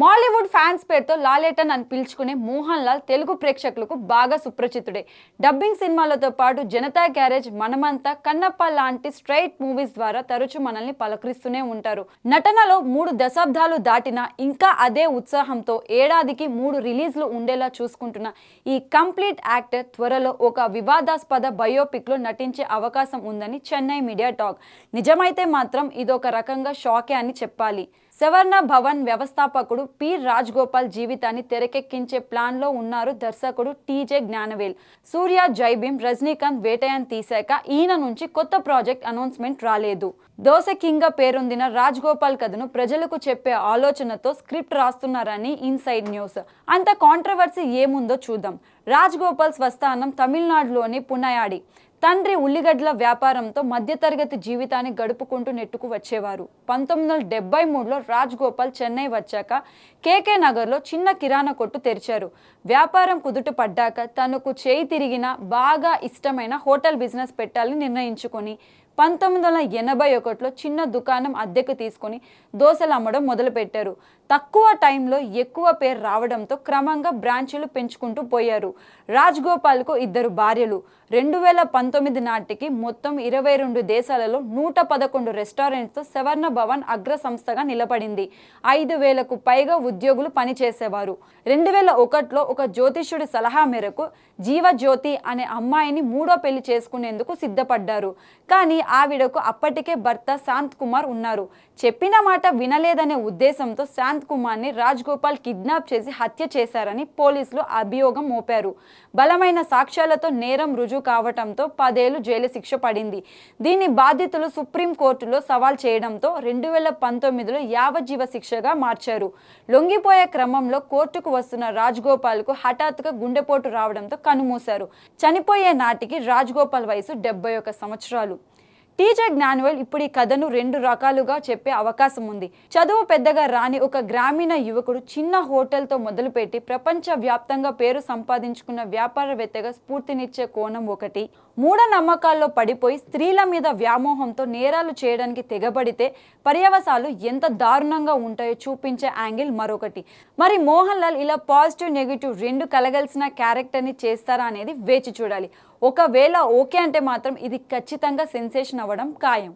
Mollywood fans పేరుతో లాలేటన్ అని పిలుచుకునే మోహన్ లాల్ తెలుగు ప్రేక్షకులకు బాగా సుప్రచితుడే. డబ్బింగ్ సినిమాలతో పాటు జనతా గ్యారేజ్ మనమంతా కన్నప్ప లాంటి స్ట్రైట్ మూవీస్ ద్వారా తరచూ మనల్ని పలకరిస్తూనే ఉంటారు. నటనలో మూడు దశాబ్దాలు దాటినా ఇంకా అదే ఉత్సాహంతో ఏడాదికి మూడు రిలీజ్లు ఉండేలా చూసుకుంటున్న ఈ కంప్లీట్ యాక్టర్ త్వరలో ఒక వివాదాస్పద బయోపిక్లో నటించే అవకాశం ఉందని చెన్నై మీడియా టాక్. నిజమైతే మాత్రం ఇదొక రకంగా షాకే అని చెప్పాలి. సవర్ణ భవన్ వ్యవస్థాపకుడు పి. రాజ్ గోపాల్ జీవితాన్ని తెరకెక్కించే ప్లాన్లో ఉన్నారు దర్శకుడు టీజే జ్ఞానవేల్. సూర్య జైభీం రజనీకాంత్ వేటయాన్ తీశాక ఈయన నుంచి కొత్త ప్రాజెక్ట్ అనౌన్స్మెంట్ రాలేదు. దోశ కింగ్గా పేరొందిన రాజ్ గోపాల్ కథను ప్రజలకు చెప్పే ఆలోచనతో స్క్రిప్ట్ రాస్తున్నారని ఇన్సైడ్ న్యూస్. అంత కాంట్రవర్సీ ఏముందో చూద్దాం. రాజ్ గోపాల్ స్వస్థానం తమిళనాడులోని పునయాడి. తండ్రి ఉల్లిగడ్డల వ్యాపారంతో మధ్యతరగతి జీవితాన్ని గడుపుకుంటూ నెట్టుకు వచ్చేవారు. పంతొమ్మిది వందల డెబ్బై మూడులో రాజ్ గోపాల్ చెన్నై వచ్చాక కేకే నగర్లో చిన్న కిరాణా కొట్టు తెరిచారు. వ్యాపారం కుదుట పడ్డాక తనకు చేయి తిరిగిన బాగా ఇష్టమైన హోటల్ బిజినెస్ పెట్టాలని నిర్ణయించుకొని పంతొమ్మిది వందల ఎనభై ఒకటిలో చిన్న దుకాణం అద్దెకు తీసుకొని దోశలు అమ్మడం మొదలుపెట్టారు. తక్కువ టైంలో ఎక్కువ పేరు రావడంతో క్రమంగా బ్రాంచీలు పెంచుకుంటూ పోయారు. రాజ్గోపాల్కు ఇద్దరు భార్యలు. రెండు వేల పంతొమ్మిది నాటికి మొత్తం ఇరవై రెండు దేశాలలో నూట పదకొండు రెస్టారెంట్స్తో సవర్ణ భవన్ అగ్ర సంస్థగా నిలబడింది. ఐదు వేలకు పైగా ఉద్యోగులు పనిచేసేవారు. రెండు వేల ఒకటిలో ఒక జ్యోతిష్యుడి సలహా మేరకు జీవజ్యోతి అనే అమ్మాయిని మూడో పెళ్ళి చేసుకునేందుకు సిద్ధపడ్డారు. కానీ ఆవిడకు అప్పటికే భర్త శాంత్ కుమార్ ఉన్నారు. చెప్పిన మాట వినలేదనే ఉద్దేశంతో శాంత్ కుమార్ని రాజ్ గోపాల్ కిడ్నాప్ చేసి హత్య చేశారని పోలీసులు అభియోగం మోపారు. బలమైన సాక్ష్యాలతో నేరం రుజువు కావటంతో పదేళ్ళు జైలు శిక్ష పడింది. దీని బాధితులు సుప్రీంకోర్టులో సవాల్ చేయడంతో రెండు వేల పంతొమ్మిదిలో యావజ్జీవ శిక్షగా మార్చారు. లొంగిపోయే క్రమంలో కోర్టుకు వస్తున్న రాజ్ గోపాల్కు హఠాత్తుగా గుండెపోటు రావడంతో కనుమూశారు చనిపోయే నాటికి రాజ్ గోపాల్ వయసు డెబ్బై ఒక సంవత్సరాలు. టీజే జ్ఞానువల్ ఇప్పుడు ఈ కథను రెండు రకాలుగా చెప్పే అవకాశం ఉంది. చదువు పెద్దగా రాని ఒక గ్రామీణ యువకుడు చిన్న హోటల్తో మొదలుపెట్టి ప్రపంచ వ్యాప్తంగా పేరు సంపాదించుకున్న వ్యాపారవేత్తగా స్ఫూర్తినిచ్చే కోణం ఒకటి. మూఢనమ్మకాల్లో పడిపోయి స్త్రీల మీద వ్యామోహంతో నేరాలు చేయడానికి తెగబడితే పర్యవసాలు ఎంత దారుణంగా ఉంటాయో చూపించే యాంగిల్ మరొకటి. మరి మోహన్ లాల్ ఇలా పాజిటివ్ నెగిటివ్ రెండు కలగలిసిన క్యారెక్టర్ని చేస్తారా అనేది వేచి చూడాలి. ఒకవేళ ఓకే అంటే మాత్రం ఇది ఖచ్చితంగా సెన్సేషన్ అవ్వడం ఖాయం.